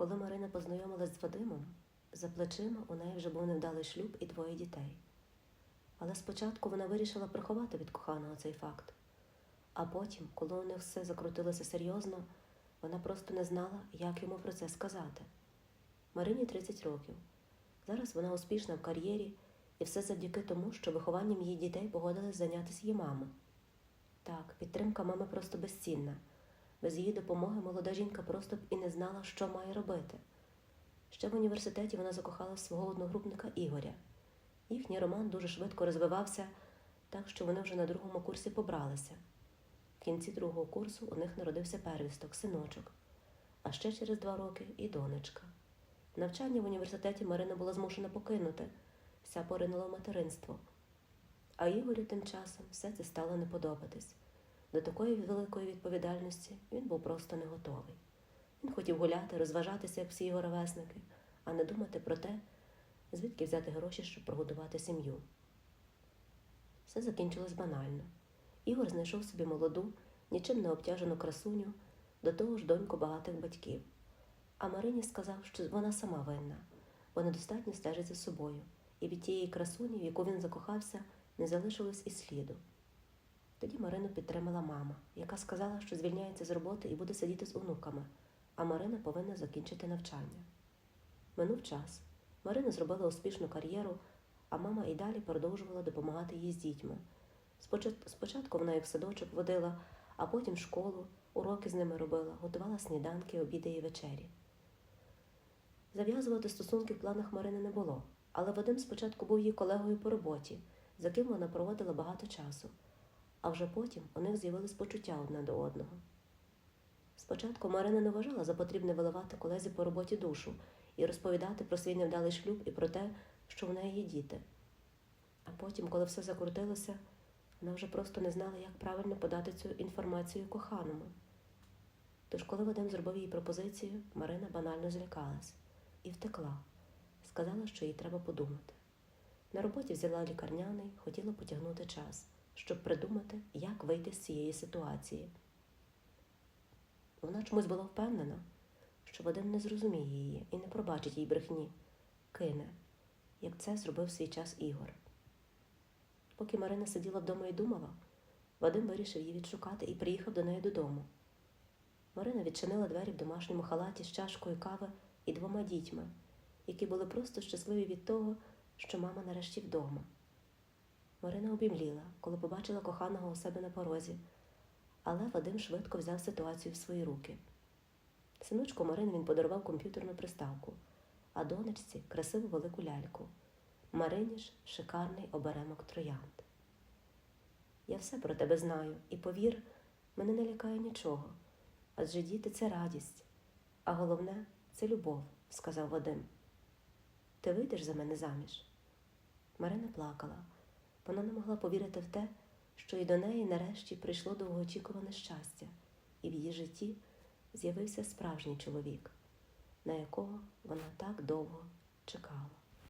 Коли Марина познайомилась з Вадимом, за плечима у неї вже був невдалий шлюб і двоє дітей. Але спочатку вона вирішила приховати від коханого цей факт. А потім, коли у них все закрутилося серйозно, вона просто не знала, як йому про це сказати. Марині 30 років. Зараз вона успішна в кар'єрі, і все завдяки тому, що вихованням її дітей погодилась зайнятися її мама. Так, підтримка мами просто безцінна. Без її допомоги молода жінка просто б і не знала, що має робити. Ще в університеті вона закохала свого одногрупника Ігоря. Їхній роман дуже швидко розвивався, так що вони вже на другому курсі побралися. В кінці другого курсу у них народився первісток, синочок, а ще через два роки і донечка. Навчання в університеті Марина була змушена покинути, вся поринула в материнство. А Ігорю тим часом все це стало не подобатись. До такої великої відповідальності він був просто не готовий. Він хотів гуляти, розважатися, як всі його ровесники, а не думати про те, звідки взяти гроші, щоб прогодувати сім'ю. Все закінчилось банально. Ігор знайшов собі молоду, нічим не обтяжену красуню, до того ж доньку багатих батьків. А Марині сказав, що вона сама винна, бо недостатньо стежить за собою, і від тієї красуні, в яку він закохався, не залишилось і сліду. Тоді Марину підтримала мама, яка сказала, що звільняється з роботи і буде сидіти з онуками, а Марина повинна закінчити навчання. Минув час. Марина зробила успішну кар'єру, а мама і далі продовжувала допомагати їй з дітьми. Спочатку вона їх в садочок водила, а потім в школу, уроки з ними робила, готувала сніданки, обіди і вечері. Зав'язувати стосунки в планах Марини не було, але Вадим спочатку був її колегою по роботі, за ким вона проводила багато часу, а вже потім у них з'явились почуття одне до одного. Спочатку Марина не вважала за потрібне виливати колезі по роботі душу і розповідати про свій невдалий шлюб і про те, що в неї є діти. А потім, коли все закрутилося, вона вже просто не знала, як правильно подати цю інформацію коханому. Тож, коли Вадим зробив їй пропозицію, Марина банально злякалась і втекла. Сказала, що їй треба подумати. На роботі взяла лікарняний, хотіла потягнути час, щоб придумати, як вийти з цієї ситуації. Вона чомусь була впевнена, що Вадим не зрозуміє її і не пробачить їй брехні, кине, як це зробив свій час Ігор. Поки Марина сиділа вдома і думала, Вадим вирішив її відшукати і приїхав до неї додому. Марина відчинила двері в домашньому халаті з чашкою кави і двома дітьми, які були просто щасливі від того, що мама нарешті вдома. Марина обімліла, коли побачила коханого у себе на порозі, але Вадим швидко взяв ситуацію в свої руки. Синочку Марини він подарував комп'ютерну приставку, а донечці красиву велику ляльку. Марині ж шикарний оберемок троянд. Я все про тебе знаю, і повір, мене не лякає нічого, адже діти це радість, а головне це любов, сказав Вадим. Ти вийдеш за мене заміж? Марина плакала. Вона не могла повірити в те, що і до неї нарешті прийшло довгоочікуване щастя, і в її житті з'явився справжній чоловік, на якого вона так довго чекала.